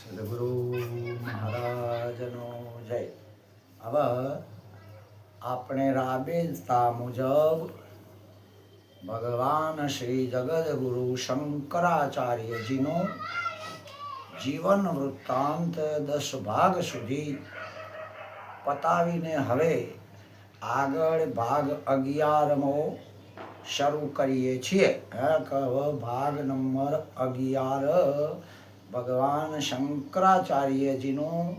સદગુરુ મહારાજનો જય હવે આપણે રાબેતા મુજબ ભગવાન શ્રી જગદગુરુ શંકરાચાર્યજીનો જીવન વૃત્તાંત દસ ભાગ સુધી પતાવીને હવે આગળ ભાગ અગિયારમો શરૂ કરીએ છીએ ભાગ નંબર અગિયાર ભગવાન શંકરાચાર્યજીનું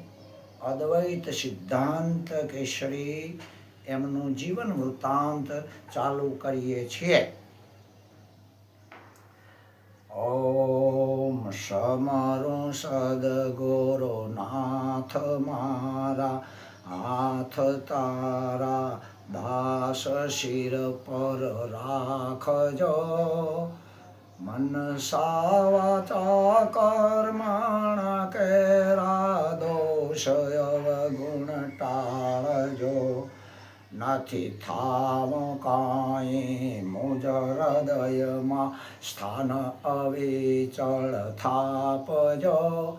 અદ્વૈત સિદ્ધાંત કેસરી એમનું જીવન વૃત્તાંત ચાલુ કરીએ છીએ. ઓમ સમરો સદગુરુ નાથ મારા, હાથ તારા, દાસ શિર પર રાખજો. મન સાવાચા કર્મણ કેરા દોષ ગુણ ટાળજો. નથી થાવ કાંઈ મુજ હૃદયમાં સ્થાન અવિચળ થાપજો.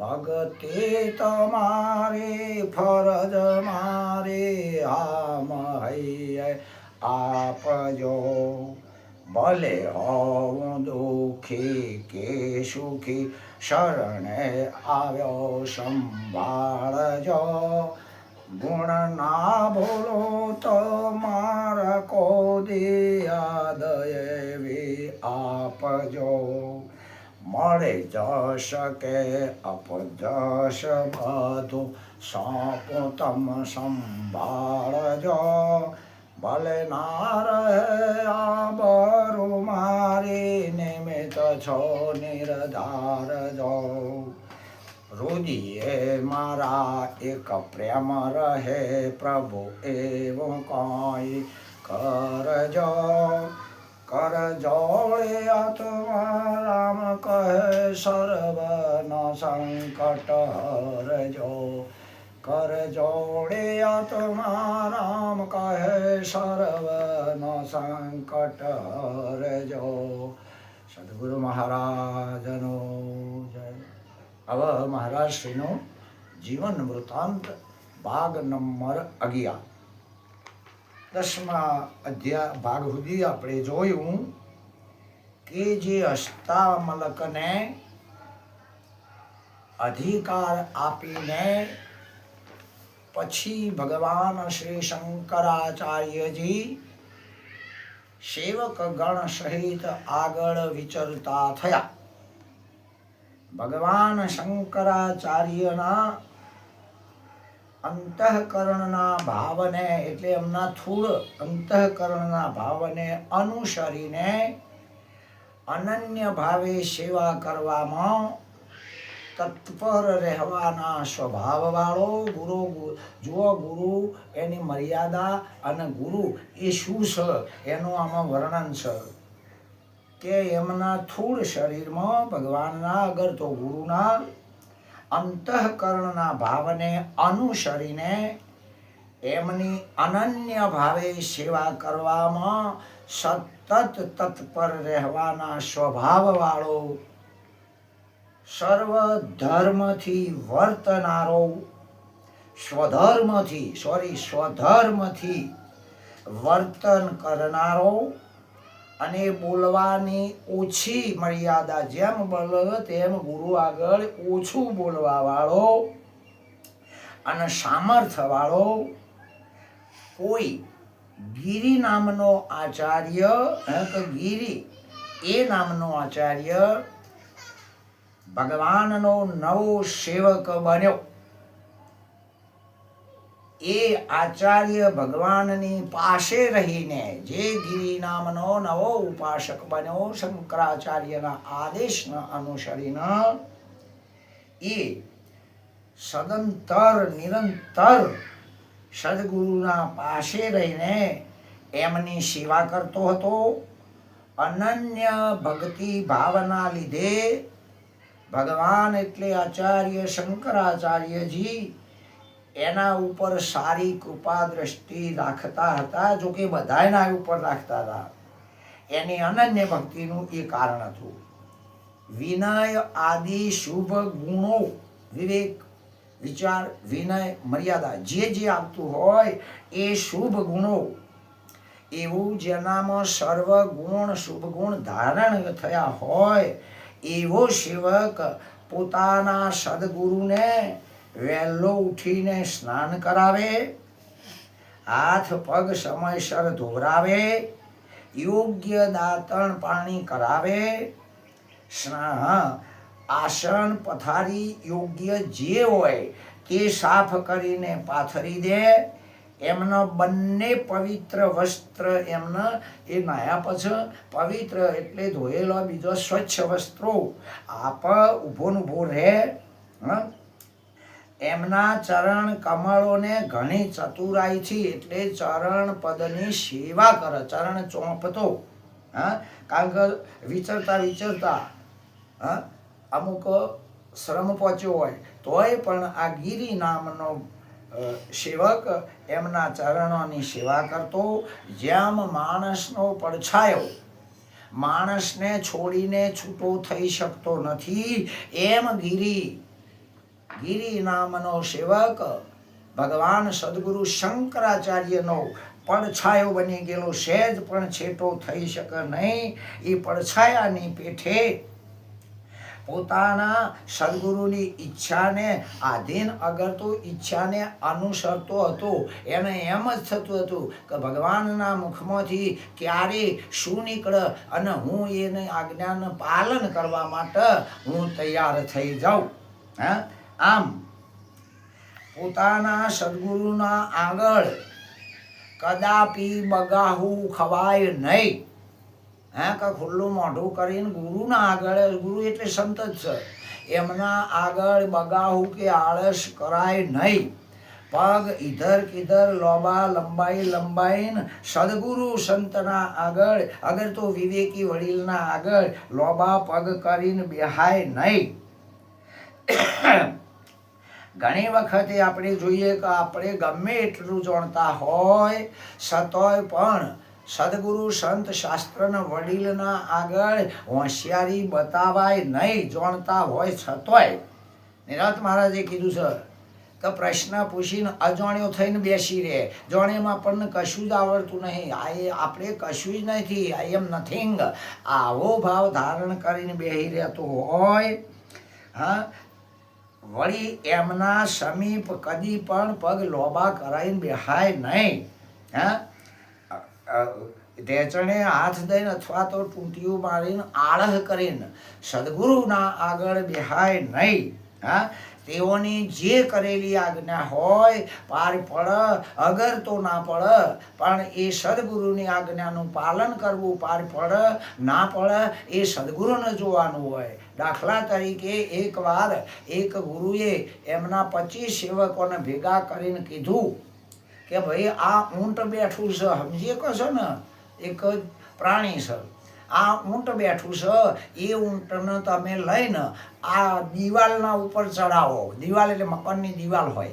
ભક્તિ તમારી, ફરજ મારી, આમ હૈયે આપજો. ભલે હોઉં દુઃખી કે સુખી શરણે આવ્યો સંભાળજો ગુણ ના ભૂલો તો મારા કોદી યાદ એવી આપજો મળે જશ કે અપજશ બધું સાપ તમ સંભાળજો ભલે ના રહે આબરું મારી નિમિત્ત છો નિર્ધારજો રુદિએ મારા એક પ્રેમ રહે પ્રભુ, એવું કઈ કરજો. કર જોડે આત્મારામ કહે, સર્વન સંકટ હરજો. કર જોડે આત્મારામ કહે સર્વન સંકટ હરજો સદગુરુ મહારાજનો જય હવે મહારાજ શ્રીનો જીવન વૃત્તાંત ભાગ નંબર અગિયાર દસમા અધ્યાય ભાગ સુધી આપણે જોયું કે જે અષ્ટામલકને અધિકાર આપીને પછી ભગવાન શ્રી શંકરાચાર્યજી સેવક ગણ સહિત આગળ વિચરતા થયા. ભગવાન શંકરાચાર્યના અંતઃકરણના ભાવને એટલે એમના થૂળ અંતઃકરણના ભાવને અનુસરીને અનન્ય ભાવે સેવા કરવામાં તત્પર રહેવાના સ્વભાવવાળો ગુરુ જુઓ ગુરુ એની મર્યાદા અને ગુરુ એ શું છે એનું આમાં વર્ણન છે. કે એમના થૂળ શરીરમાં ભગવાનના અગર તો ગુરુના અંતઃકરણના ભાવને અનુસરીને એમની અનન્ય ભાવે સેવા કરવામાં સતત તત્પર રહેવાના સ્વભાવવાળો સર્વ ધર્મથી વર્તનારો, સ્વધર્મથી સોરી સ્વધર્મથી વર્તન કરનારો અને બોલવાની ઓછી મર્યાદા જેમ બોલે તેમ ગુરુ આગળ ઓછું બોલવા વાળો અને સામર્થ્ય વાળો કોઈ ગિરી નામનો આચાર્ય કે ગિરી એ નામનો આચાર્ય ભગવાનનો નવો સેવક બન્યો. એ આચાર્ય ભગવાનની પાસે રહીને જે ગિરી નામનો નવો ઉપાસક બન્યો શંકરાચાર્યના આદેશના અનુસરીને એ સદંતર નિરંતર સદગુરુના પાસે રહીને એમની સેવા કરતો હતો. અનન્ય ભક્તિ ભાવના લીધે ભગવાન એટલે આચાર્ય શંકરાચાર્યજી એના ઉપર સારી કૃપા દ્રષ્ટિ રાખતા હતા, જો કે બધાયના ઉપર રાખતા હતા. એની અનન્ય ભક્તિનું એ કારણ હતું. વિનય આદિ શુભ ગુણો, વિવેક, વિચાર, વિનય મર્યાદા જે જે આવતું હોય એ શુભ ગુણો. એવું જેનામાં સર્વ ગુણ શુભ ગુણ ધારણ થયા હોય એવો સેવક પોતાના સદગુરુને વહેલો ઉઠીને સ્નાન કરાવે, હાથ પગ સમયસર ધોવરાવે, યોગ્ય દાંતણ પાણી કરાવે સ્ના- આસન પથારી યોગ્ય જે હોય તે સાફ કરીને પાથરી દે એમનો બંને પવિત્ર વસ્ત્ર એમના એ નાયા પછી પવિત્ર એટલે ધોયેલો બીજો સ્વચ્છ વસ્ત્રો. આપ ઊભો ને ઊભો રહે? એમના ચરણ કમળોને ઘણી ચતુરાઈથી એટલે ચરણ પદની સેવા કરે. ચરણ ચોંપતો. હા? કારણ કે વિચરતા વિચરતા, હા? અમુક શ્રમ પહોંચ્યો હોય, તોય પણ આ ગીરી નામનો સેવક એમના ચરણોની સેવા કરતો, જેમ માણસનો પડછાયો, માણસને છોડીને છૂટો થઈ શકતો નથી, એમ ગિરી ગિરી નામનો સેવક ભગવાન સદગુરુ શંકરાચાર્યનો પડછાયો બની ગયેલો, સહેજ પણ છેટો થઈ શકે નહીં. એ પડછાયાની પેઠે પોતાના સદગુરુની ઈચ્છાને આધીન અગર તો ઈચ્છાને અનુસરતો હતો. એને એમ જ થતું હતું કે ભગવાનના મુખમાંથી ક્યારે શું નીકળે અને હું એને આજ્ઞાનું પાલન કરવા માટે હું તૈયાર થઈ જાઉં. હે? આમ પોતાના સદગુરુના આગળ કદાપી બગાહું ખવાય નહીં. હા કે ખુલ્લું મોઢું કરીને ગુરુના આગળ, ગુરુ એટલે સંત જ છે. એમના આગળ બગાવું કે આળસ કરાય નહીં. પગ ઇધર કિધર, લોબા લંબાઈ લંબાઈને, સદગુરુ સંતના આગળ, અગર તો વિવેકી વડીલના આગળ લોબા પગ કરીને બેહાય નહીં. ઘણી વખતે આપણે જોઈએ કે આપણે ગમે એટલું જાણતા હોય, સતોય પણ સદગુરુ સંત શાસ્ત્રના વડીલના આગળ હોશિયારી બતાવાય નહીં, જાણતા હોય છતોય. નિરાત મહારાજે કીધું છે કે પ્રશ્ન પૂછીને અજાણ્યો થઈને બેસી રહે. જાણ્યામાં પણ કશું જ આવડતું નહીં. આ એ આપણે કશું જ નથી. આઈ એમ નથિંગ આવો ભાવ ધારણ કરીને બેસી રહેતો હોય. હા, વળી એમના સમીપ કદી પણ પગ લોબા કરાવીને બેહાય નહીં. હા ઢેચણે હાથ દઈને અથવા તો ટૂંટીઓ મારીને આળહ કરીને, સદગુરુના આગળ બેહાય નહીં. હા? તેઓની જે કરેલી આજ્ઞા હોય, પાર પડ અગર તો ના પડ પણ એ સદગુરુની આજ્ઞાનું પાલન કરવું પાર પડ ના પડ એ સદગુરુને જોવાનું હોય. દાખલા તરીકે એકવાર એક ગુરુએ એમના પચીસ સેવકોને ભેગા કરીને કીધું કે ભાઈ આ ઊંટ બેઠું છે, સમજીએ કહો છો ને? એક જ પ્રાણી છે. આ ઊંટ બેઠું છે, એ ઊંટને તમે લઈને આ દિવાલના ઉપર ચડાવો. દિવાલ એટલે મકાનની દિવાલ હોય.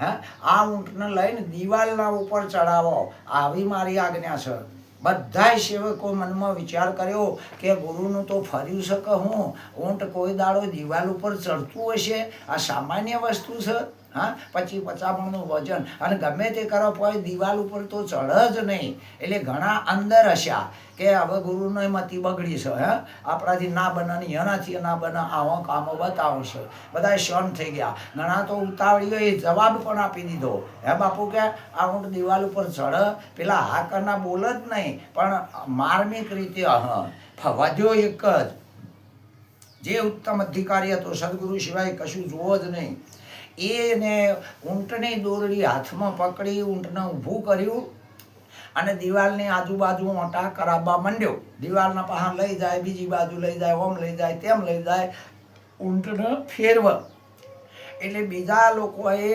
હા? આ ઊંટને લઈને દિવાલના ઉપર ચડાવો. આવી મારી આજ્ઞા છે. બધાય સેવકો મનમાં વિચાર કર્યો કે ગુરુનું તો ફર્યું છે હું? ઊંટ કોઈ દાડો દિવાલ ઉપર ચડતું હશે? આ સામાન્ય વસ્તુ છે? હા? પછી પચામણનું વજન. અને ગમે તે કરો, પણ દિવાલ ઉપર તો ચઢ જ નહીં. એટલે ઘણા અંદર હશ્યા કે હવે ગુરુનો મતી બગડી છે, હે? આપણાથી ના બનાની એનાથી ના બના, આવો કામો બતાવશે. બધા શોન થઈ ગયા. ઘણા તો ઉતાવળીઓ એ જવાબ પણ આપી દીધો. હે બાપુ કે, આ હું દિવાલ ઉપર ચઢ, પેલા હા કરના બોલ જ નહીં, પણ માર્મિક રીતે હ વધ્યો એક જ. જે ઉત્તમ અધિકારી હતો, સદગુરુ સિવાય કશું જોવો જ નહીં. એને ઊંટની દોરડી હાથમાં પકડી, ઊંટને ઊભું કર્યું અને દિવાલની આજુબાજુ ઓટા કરાવવા માંડ્યો. દિવાલના પહાણ લઈ જાય, બીજી બાજુ લઈ જાય, ઓમ લઈ જાય, તેમ લઈ જાય. ઊંટને ફેરવ એટલે બીજા લોકોએ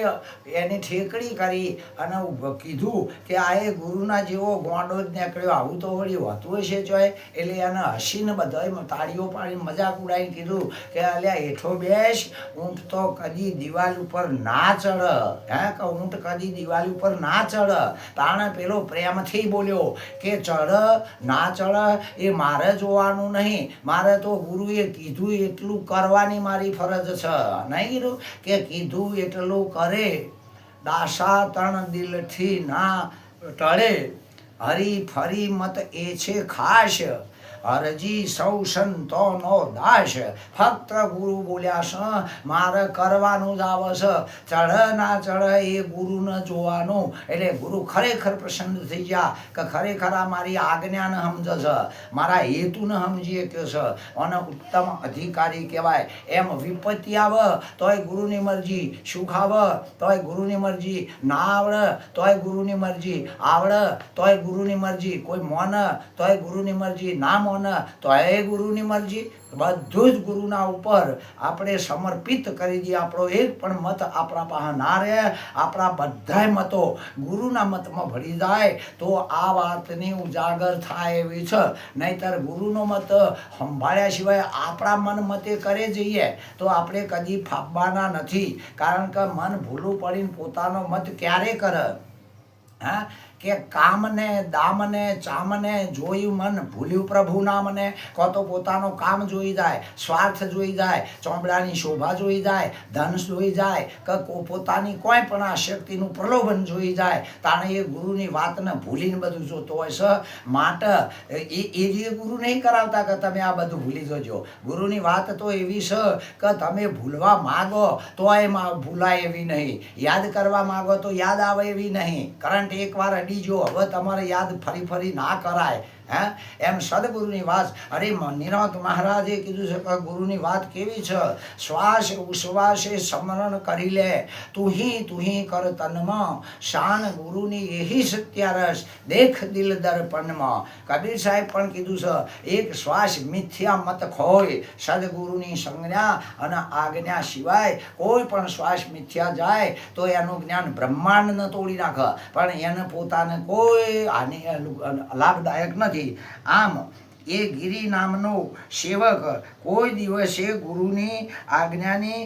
એની ઠેકડી કરી અને કીધું કે આ એ ગુરુના જેવો ગોંડો જ નીકળ્યો. આવું તો વળી હોતું હશે ચોય. એટલે એને હસીને બધાએ તાળીઓ પાડી મજાક ઉડાવીને કીધું કે અલ્યા હેઠો બેસ, ઊંટ તો કદી દિવાલ ઉપર ના ચડ હે, કે ઊંટ કદી દિવાલ ઉપર ના ચડ તાણે પેલો પ્રેમથી બોલ્યો કે ચડ ના ચડ એ મારે જોવાનું નહીં. મારે તો ગુરુએ કીધું એટલું કરવાની મારી ફરજ છે. નહીં કીધું કે કીધું એટલું કરે. દાસા તણ દિલથી ના ટળે. હરી ફરી મત એ છે ખાસ. અરજી સૌ સંતોનો દાસ ફક્ત ગુરુ બોલ્યા છે, મારે કરવાનું જ આવે છે ના ચઢ એ ગુરુને જોવાનું. એટલે ગુરુ ખરેખર પ્રસન્ન થઈ ગયા કે ખરેખર આ મારી આજ્ઞાને સમજે મારા હેતુને સમજીએ કે છે. અને ઉત્તમ અધિકારી કહેવાય. એમ વિપત્તિ આવે, તોય ગુરુની મરજી સુખ આવે, તોય ગુરુની મરજી ના આવડે, તોય ગુરુની મરજી આવડે, તોય ગુરુની મરજી કોઈ મોન, તોય ગુરુની મરજી ના મોન એ ગુરુની મરજી. બધું જ ગુરુના ઉપર આપણે સમર્પિત કરી દઈએ. આપણો એક પણ મત આપણા પાસે ના રહે. આપણા બધાય મતો ગુરુના મતમાં ભળી જાય. તો આ વાતની ઉજાગર થાય એવી છે. નહીતર ગુરુનો મત સંભાળ્યા સિવાય આપણા મન મતે કરે જઈએ. તો આપણે કદી ફાપવાના નથી. કારણ કે મન ભૂલું પડીને પોતાનો મત ક્યારે કરે? હા? કે કામને, દામને, ચામને જોયું મન, ભૂલ્યું પ્રભુ નામને કો તો પોતાનું કામ જોઈ જાય, સ્વાર્થ જોઈ જાય, ચોમડાની શોભા જોઈ જાય, ધન જોઈ જાય, કે કો- પોતાની કોઈ પણ આ શક્તિનું પ્રલોભન જોઈ જાય. તાણે એ ગુરુની વાતને ભૂલીને બધું જોતો હોય છે. માટે એ એ જે ગુરુ નહીં કરાવતા કે તમે આ બધું ભૂલી જજો. ગુરુની વાત તો એવી છે કે તમે ભૂલવા માગો તો એ ભૂલાય એવી નહીં. યાદ કરવા માગો તો યાદ આવે એવી નહીં. કરંટ એકવાર અડી જો. હવે તમારે યાદ ફરી ફરી ના કરાય. હે? એમ સદગુરુની વાત, અરે નિરંત મહારાજે કીધું છે કે ગુરુની વાત કેવી છે? શ્વાસ, ઉશ્વાસે સ્મરણ કરી લે. તુહી તુહી કર તનમાં શાન ગુરુની એહી સત્યારસ. દેખ દિલ દર્પણમાં કબીર સાહેબ પણ કીધું છે, એક શ્વાસ મિથ્યા મત ખોય. સદગુરુની સંજ્ઞા અને આજ્ઞા સિવાય કોઈ પણ શ્વાસ મિથ્યા જાય તો એનું જ્ઞાન બ્રહ્માંડ ન તોડી નાખે. પણ એને પોતાને કોઈ હાનિ લાભદાયક નથી. આમ એ ગિરી નામનો સેવક કોઈ દિવસે ગુરુની આજ્ઞાની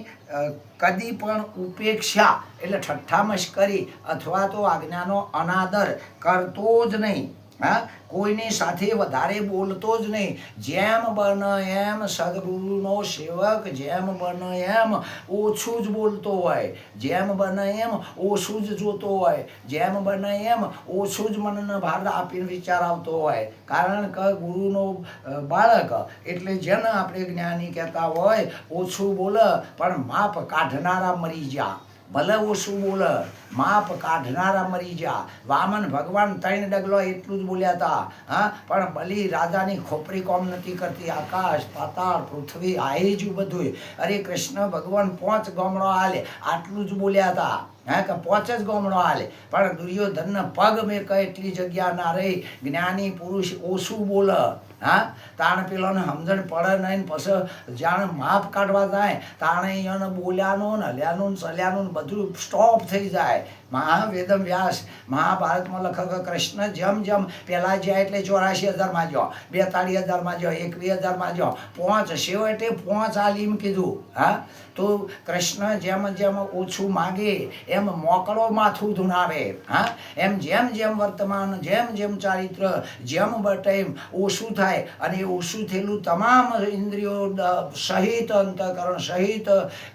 કદી પણ ઉપેક્ષા, એટલે ઠઠ્ઠામશ કરી અથવા તો આજ્ઞાનો અનાદર કરતો જ નહીં. હા? કોઈની સાથે વધારે બોલતો જ નહીં. જેમ બને એમ સદગુરુનો સેવક, જેમ બને એમ ઓછું જ બોલતો હોય. જેમ બને એમ ઓછું જ જોતો હોય. જેમ બને એમ ઓછું જ મનને ભાર આપીને વિચાર આવતો હોય. કારણ કે ગુરુનો બાળક એટલે જેને આપણે જ્ઞાની કહેતા હોય, ઓછું બોલે, પણ માપ કાઢનારા મરી જા. ભલે ઓછું બોલે, માપ કાઢનારા મરી જા. વામન ભગવાન ત્રણ ડગલો એટલું જ બોલ્યા હતા, હા? પણ બલિ રાજાની ખોપરી કોમ નથી કરતી. આકાશ, પાતાળ, પૃથ્વી આહી જ બધું અરે કૃષ્ણ, ભગવાન પોંચ ગામડો હાલે. આટલું જ બોલ્યા હતા, હા? કે પોચ જ ગામડો હાલે. પણ દુર્યોધનના પગ મેં કહે, એટલી જગ્યા ના રહી. જ્ઞાની પુરુષ ઓછું બોલે. હા? તાણે પેલાને સમજણ પડે નહીં પછી જાણે માપ કાઢવા જાય, તાણે એને બોલ્યાનું ને હલ્યાનું ને સલ્યાનું બધું સ્ટોપ થઈ જાય. મહાવેદમ વ્યાસ, મહાભારતમાં લખક કૃષ્ણ જેમ જેમ, પહેલાં જ્યાં એટલે ચોરાશી હજારમાં જો બેતાળીસ હજારમાં જો એકવીસ હજારમાં જો પાંચ, છેવટે પાંચ આલીમ કીધું, હા? તો કૃષ્ણ જેમ જેમ ઓછું માગે, એમ મોકળો માથું ધૂણાવે, હા? એમ જેમ જેમ વર્તમાન, જેમ જેમ ચારિત્ર, જેમ બટેમ ઓછું થાય અને એ ઓછું થયેલું તમામ ઇન્દ્રિયો સહિત અંતકરણ સહિત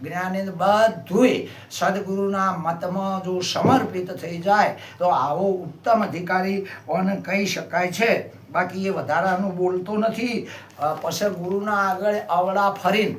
જ્ઞાનેન્દ્ર બધુંય સદગુરુના મતમાં જો સમર્પિત થઈ જાય, તો આવો ઉત્તમ અધિકારી ઓને કહી શકાય છે. બાકી એ વધારાનું બોલતો નથી. પશે ગુરુના આગળ અવળા ફરીને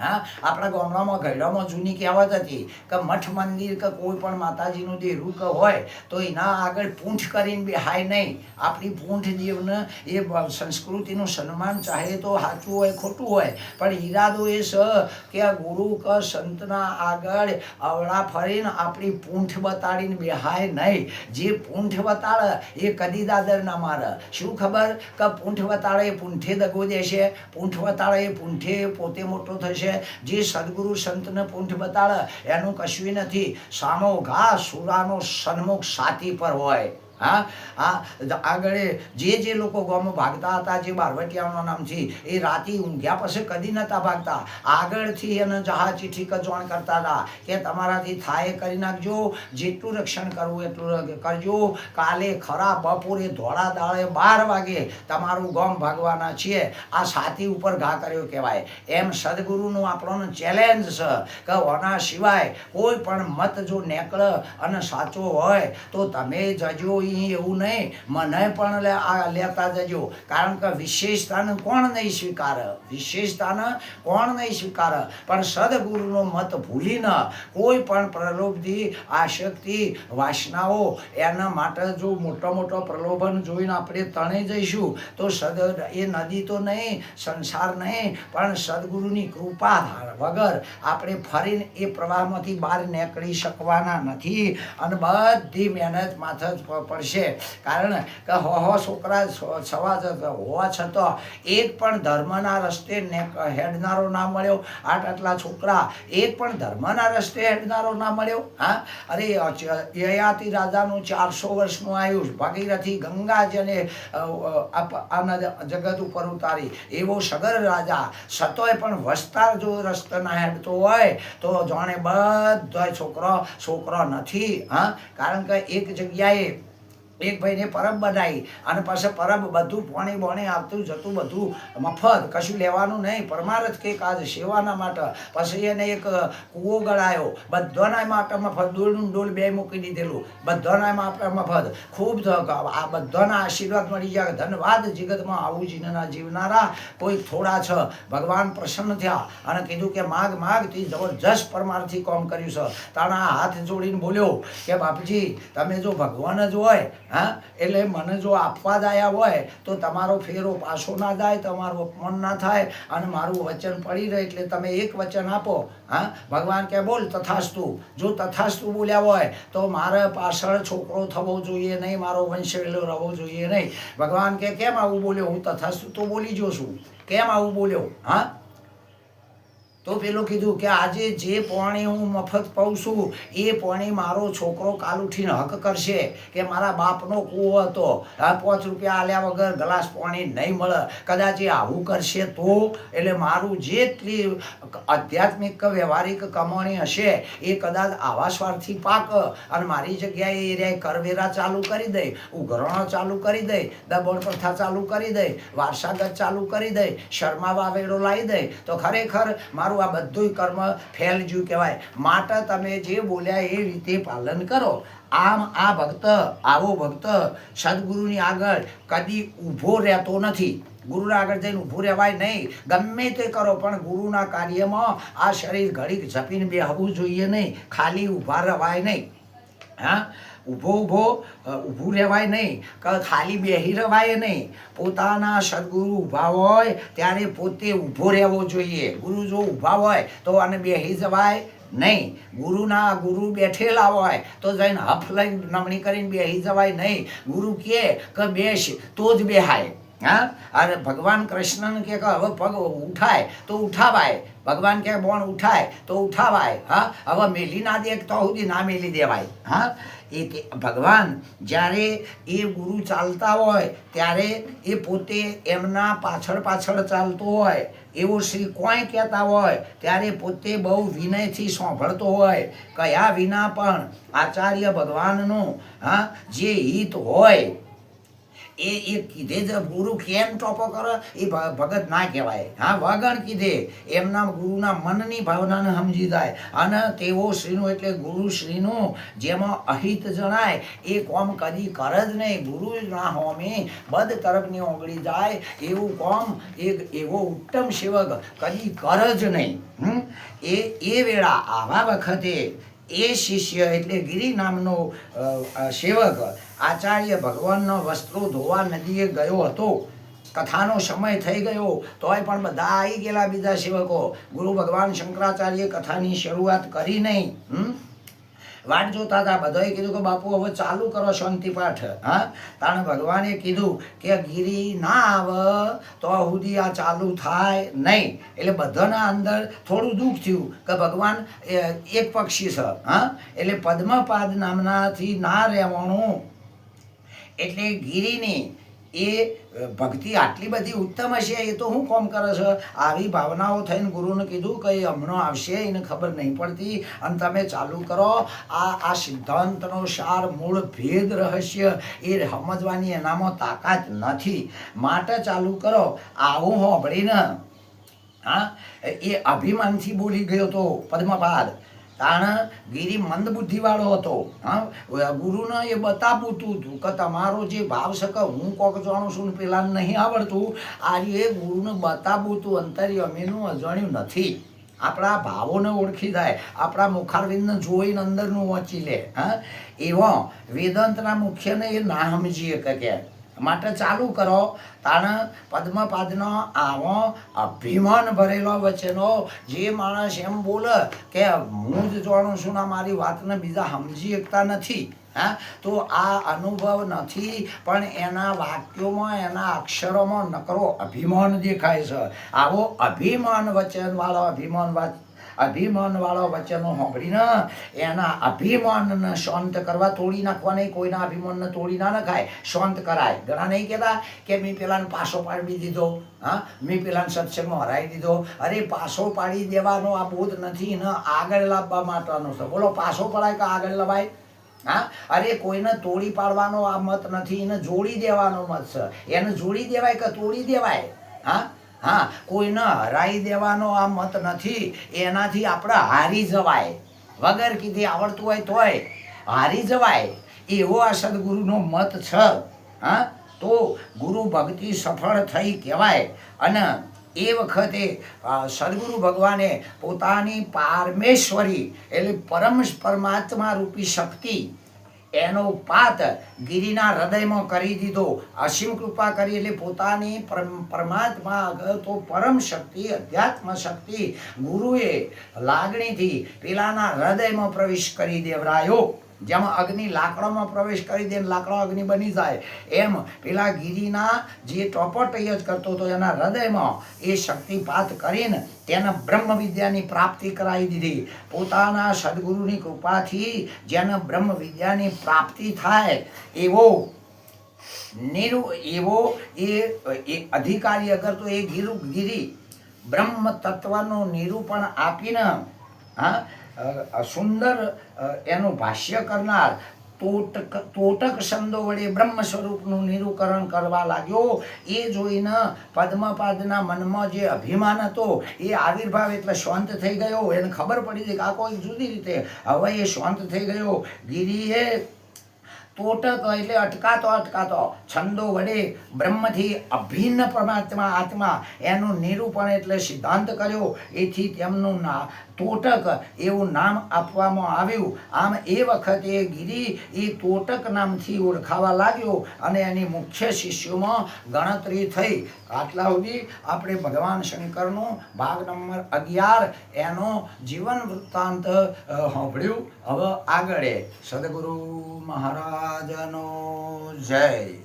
હા? આપણા ગામડામાં ગયડામાં જૂની કહેવત હતી કે મઠ મંદિર કે કોઈ પણ માતાજીનું દેરું કે હોય તો એના આગળ પૂંઠ કરીને બેહાય નહીં. આપણી પૂંઠ દેવને એ સંસ્કૃતિનું સન્માન ચાહે તો સાચું હોય, ખોટું હોય. પણ ઈરાદો એ છે કે આ ગુરુ કે સંતના આગળ અવળા ફરીને આપણી પૂંઠ બતાડીને બેહાય નહીં. જે પૂંઠ બતાડે એ કદી દાદર ના મારે. શું ખબર? કે પૂંઠ બતાડે એ પૂંઠે દગો દેશે, પૂંઠ બતાડે એ પૂંઠે પોતે મોટો થશે. જે સદગુરુ સંતને પૂંઠ બતાડે, એનું કશું નથી. સામો ઘા, સુરાનો સન્મુખ સાથી પર હોય. હા? આ આગળ જે જે લોકો ગામમાં ભાગતા હતા, જે બારવટિયાઓના નામથી એ રાતે ઊંઘ્યા પછી કદી નતા ભાગતા. આગળથી એને જહા ચીઠી કચવાણ કરતા હતા કે તમારાથી થાય કરી નાખજો, જેટલું રક્ષણ કરવું એટલું કરજો. કાલે ખરા બપોરે ધોળા દાળે બાર વાગે તમારું ગામ ભાગવાના છીએ. આ સાથી ઉપર ઘા કર્યો કહેવાય. એમ સદગુરુનું આપણો ચેલેન્જ છે કે ઓના સિવાય કોઈ પણ મત જો નીકળે અને સાચો હોય, તો તમે જજો અહીં એવું નહીં. મને પણ લેતા જજો. કારણ કે વિશેષતાને કોણ નહીં સ્વીકારે? વિશેષતાને કોણ નહીં સ્વીકારે? પણ સદગુરુનો મત ભૂલીને કોઈ પણ પ્રલોભથી, આશક્તિ, વાસનાઓ, એના માટે જો મોટો મોટો પ્રલોભન જોઈને આપણે તણે જઈશું, તો સદ એ નદી તો નહીં, સંસાર નહીં, પણ સદગુરુની કૃપા વગર આપણે ફરીને એ પ્રવાહમાંથી બહાર નીકળી શકવાના નથી. અને બધી મહેનત માથે જ પડશે. કારણ કે હો હો છોકરા સવા હોવા છતાં એક પણ ધર્મના રસ્તે હેડનારો ના મળ્યો. આટ આટલા છોકરા એક પણ ધર્મના રસ્તે હેડનારો ના મળ્યો. હા? અરે યયાતિ રાજાનું ચારસો વર્ષનું આયુષ ભાગીરથી ગંગાજને અ, અ, આપ- આના જગત ઉપર ઉતારી. એવો સગર રાજા સતોય પણ વસ્તાર જો રસ્તે ના હેડતો હોય તો જાણે બધો છોકરો છોકરો નથી. હા? કારણ કે એક જગ્યાએ એક ભાઈને પરબ બનાવી અને પછી પરબ બધું પોણી બોણી આવતું જતું બધું મફત. કશું લેવાનું નહીં. પરમારથ કંઈક આજ સેવાના માટે. પછી એને એક કૂવો ગળાયો. બધાના માટે મફત ડોલનું ડોલ બે મૂકી દીધેલું. બધાના માટે મફત. ખૂબ આ બધાના આશીર્વાદ મળી જાય. ધન્યવાદ જગતમાં આવું જીનના જીવનારા કોઈ થોડા છે. ભગવાન પ્રસન્ન થયા અને કીધું કે માગ માગ, તે જબરજસ્ત પરમાર્થી કામ કર્યું છે. તાણા હાથ જોડીને બોલ્યો કે બાપજી, તમે જો ભગવાન જ હોય હા? એટલે મને જો આપવા જ હોય, તો તમારો ફેરો પાછો ના જાય, તમારું અપમાન ના થાય, અને મારું વચન પડી રહે, એટલે તમે એક વચન આપો, હા? ભગવાન કે બોલ, તથાસ્તુ. જો તથાસ્તુ બોલ્યા હોય, તો મારે પાછળ છોકરો થવો જોઈએ નહીં, મારો વંશેલો રહેવો જોઈએ નહીં. ભગવાન કે, કેમ આવું બોલ્યો? હું તથાસ્તુ તો બોલી જો છું. કેમ આવું બોલ્યો? હા? તો પેલું કીધું કે આજે જે પોણી હું મફત પાઉં છું, એ પાણી મારો છોકરો કાલ ઉઠીને હક કરશે કે મારા બાપનો કૂવો હતો. પાંચ રૂપિયા આલ્યા વગર ગ્લાસ પાણી નહીં મળે. કદાચ એ આવું કરશે તો? એટલે મારું જેટલી આધ્યાત્મિક વ્યવહારિક કમાણી હશે, એ કદાચ આવા સ્વાર્થી પાક અને મારી જગ્યાએ એ રે કરવેરા ચાલુ કરી દે ઉઘરણો ચાલુ કરી દે દબોણ પ્રથા ચાલુ કરી દે વારસાગત ચાલુ કરી દે શર્મા વાવેડો લાવી દે તો ખરેખર મારું આ બધું કર્મ ફેલ જ્યું કહેવાય. માટે તમે જે બોલ્યા એ રીતે પાલન કરો. આમ આ ભક્ત, આવો ભક્ત, સદગુરુની આગળ કદી ઊભો રહેતો નથી. ગુરુના આગળ જઈને ઊભું રહેવાય નહીં. ગમે તે કરો, પણ ગુરુના કાર્યમાં આ શરીર ઘડીક ઝપીને બેહવું જોઈએ નહીં. ખાલી ઊભા રહેવાય નહીં. હા? ઊભો ઊભો ઊભું રહેવાય નહીં, કે, ખાલી બેહી રહેવાય નહીં. પોતાના સદગુરુ ઊભા હોય ત્યારે પોતે ઊભો રહેવો જોઈએ. ગુરુ જો ઊભા હોય તો આને બેહી જવાય નહીં. ગુરુના ગુરુ બેઠેલા હોય તો જઈને હફ લઈને નમણી કરીને બેહી જવાય નહીં. ગુરુ કહે કે, બેસ, તો જ બેહાય. હા? અને ભગવાન કૃષ્ણને કે કે, હવે પગ ઉઠાય તો ઉઠાવાય. ભગવાન કે બોણ ઉઠાય તો ઉઠાવાય. હા? હવે મેલી ના દે તો સુધી ના મેલી દેવાય. હા? એ ભગવાન, જ્યારે એ ગુરુ ચાલતા હોય, ત્યારે એ પોતે એમના પાછળ પાછળ ચાલતો હોય, એવો શ્રી કોઈ કહેતા હોય, ત્યારે પોતે બહુ વિનયથી સાંભળતો હોય. કયા વિના પણ આચાર્ય ભગવાનનું, હા, જે હિત હોય એ એ કીધે જ ગુરુ કેમ ટોપો કરે? એ ભગત ના કહેવાય. હા, વગણ કીધે. એમના ગુરુના મનની ભાવનાને સમજી જાય. અને તેઓ શ્રીનું એટલે ગુરુ શ્રીનું જેમાં અહિત જણાય, એ કોમ કદી કરે જ નહીં. ગુરુ ના હોમે બદ તરફની ઓગળી જાય. એવું કોમ એક, એવો ઉત્તમ સેવક કદી કરે જ નહીં? એ એ વેળા આવા વખતે એ શિષ્ય એટલે ગિરી નામનો સેવક. આચાર્ય ભગવાનનો વસ્ત્રો ધોવા નદીએ ગયો હતો. કથાનો સમય થઈ ગયો. તોય પણ બધા આવી ગયેલા બીજા સેવકો. ગુરુ ભગવાન શંકરાચાર્ય કથાની શરૂઆત કરી નહીં? વાટ જોતા હતા, બધાએ કીધું કે બાપુ, હવે ચાલુ કરો શાંતિ પાઠ. હા? તાણે ભગવાને કીધું કે ગીરી ના આવે તો સુધી આ ચાલુ થાય નહીં. એટલે બધાના અંદર થોડું દુઃખ થયું કે ભગવાન એક પક્ષી છે, હા? એટલે પદ્મપાદ નામનાથી ના રહેવાનું. એટલે ગિરિની એ ભક્તિ આટલી બધી ઉત્તમ હશે, એ તો શું કોમ કરે છે? આવી ભાવનાઓ થઈને ગુરુને કીધું કે એ હમણાં આવશે, એને ખબર નહીં પડતી. અને તમે ચાલુ કરો. આ આ સિદ્ધાંતનો સાર, મૂળ, ભેદ, રહસ્ય, એ સમજવાની એનામાં તાકાત નથી. માટે ચાલુ કરો. આવું હોંભળીને, હા, એ અભિમાનથી બોલી ગયો તો પદ્મપાદ. તાણ ગીરી મંદ બુદ્ધિવાળો હતો. હા ગુરુને એ બતાવું હતું કે તમારો જે ભાવ છે કે હું કોક જાણું છું ને પેલા નહીં આવડતું, આજે એ ગુરુને બતાવું હતું અંતર્યમીનું અજાણ્યું નથી. આપણા ભાવોને ઓળખી જાય આપણા મુખારવિંદને જોઈને અંદરનું વાંચી લે. હા, એવો વેદાંતના મુખ્યને એ ના સમજીએ કે માટે ચાલુ કરો. તાણ પદ્મપાદનો આવો અભિમાન ભરેલો વચનો. જે માણસ એમ બોલે કે હું જ જાણું છું ને મારી વાતને બીજા સમજી શકતા નથી. હા? તો આ અનુભવ નથી, પણ એના વાક્યોમાં, એના અક્ષરોમાં નકરો અભિમાન દેખાય છે. આવો અભિમાન વચનવાળો અભિમાન વાચ અભિમાનવાળો વચનો સાંભળીને એના અભિમાનને શાંત કરવા તોડી નાખવા નહીં કોઈના અભિમાનને તોડી ના નખાય, શાંત કરાય. ઘણા નહીં કહેતા કે મેં પેલાને પાસો પાડી દીધો, હા? મેં પેલાને સત્સંગમાં હરાવી દીધો. અરે પાસો પાડી દેવાનો આ બોધ નથી ને આગળ લાવવા માટેનો છે. બોલો પાસો પડાય કે આગળ લવાય? હા? અરે, કોઈને તોડી પાડવાનો આ મત નથી, એને જોડી દેવાનો મત છે. એને જોડી દેવાય કે તોડી દેવાય? હા? હા, કોઈને હરાઈ દેવાનો આ મત નથી. એનાથી આપણે હારી જવાય. વગર કીધી આવડતું હોય તોય હારી જવાય. એવો આ સદગુરુનો મત છે. હા, તો ગુરુ ભક્તિ સફળ થઈ કહેવાય. અને એ વખતે સદગુરુ ભગવાને પોતાની પારમેશ્વરી એટલે પરમ પરમાત્મા રૂપી શક્તિ એનો પાત ગિરિના હૃદયમાં કરી દીધો. અસીમ કૃપા કરી એટલે પોતાની પરમાત્મા આગળ તો પરમ શક્તિ, અધ્યાત્મ શક્તિ ગુરુએ લાગણીથી પેલાના હૃદયમાં પ્રવેશ કરી દેવરાયો. જેમાં અગ્નિ લાકડામાં પ્રવેશ કરી દે લાકડો અગ્નિ બની જાય. એમ પેલા ગિરિના જે ટોપટૈય જ કરતો હતો એના હૃદયમાં એ શક્તિપાત કરીને તેને બ્રહ્મ વિદ્યાની પ્રાપ્તિ કરાવી દીધી. પોતાના સદગુરુની કૃપાથી જેને બ્રહ્મ વિદ્યાની પ્રાપ્તિ થાય, એવો નિરુ, એવો એ અધિકારી અગર તો એ ગિરુ, ગિરી બ્રહ્મ તત્વનું નિરૂપણ આપીને, હા સુંદર એનું ભાષ્ય કરનાર તોટક તોટક શબ્દો વડે બ્રહ્મ સ્વરૂપનું નિરૂકરણ કરવા લાગ્યો. એ જોઈને પદ્મપાદના મનમાં જે અભિમાન હતો, એ આવિર્ભાવ એટલે શાંત થઈ ગયો. એને ખબર પડી છે કે આ કોઈ જુદી રીતે હવે એ શાંત થઈ ગયો. ગિરીએ તોટક એટલે અટકાતો અટકાતો છંદો વડે બ્રહ્મથી અભિન્ન પરમાત્મા આત્મા એનું નિરૂપણ એટલે સિદ્ધાંત કર્યો. એથી તેમનું ના તોટક એવું નામ આપવામાં આવ્યું. આમ એ વખતે ગિરી એ તોટક નામથી ઓળખાવા લાગ્યો અને એની મુખ્ય શિષ્યોમાં ગણતરી થઈ. આટલા સુધી આપણે ભગવાન શંકરનું ભાગ નંબર અગિયાર એનો જીવન વૃત્તાંત સાંભળ્યું. હવે આગળ સદગુરુ મહારાજનો જય.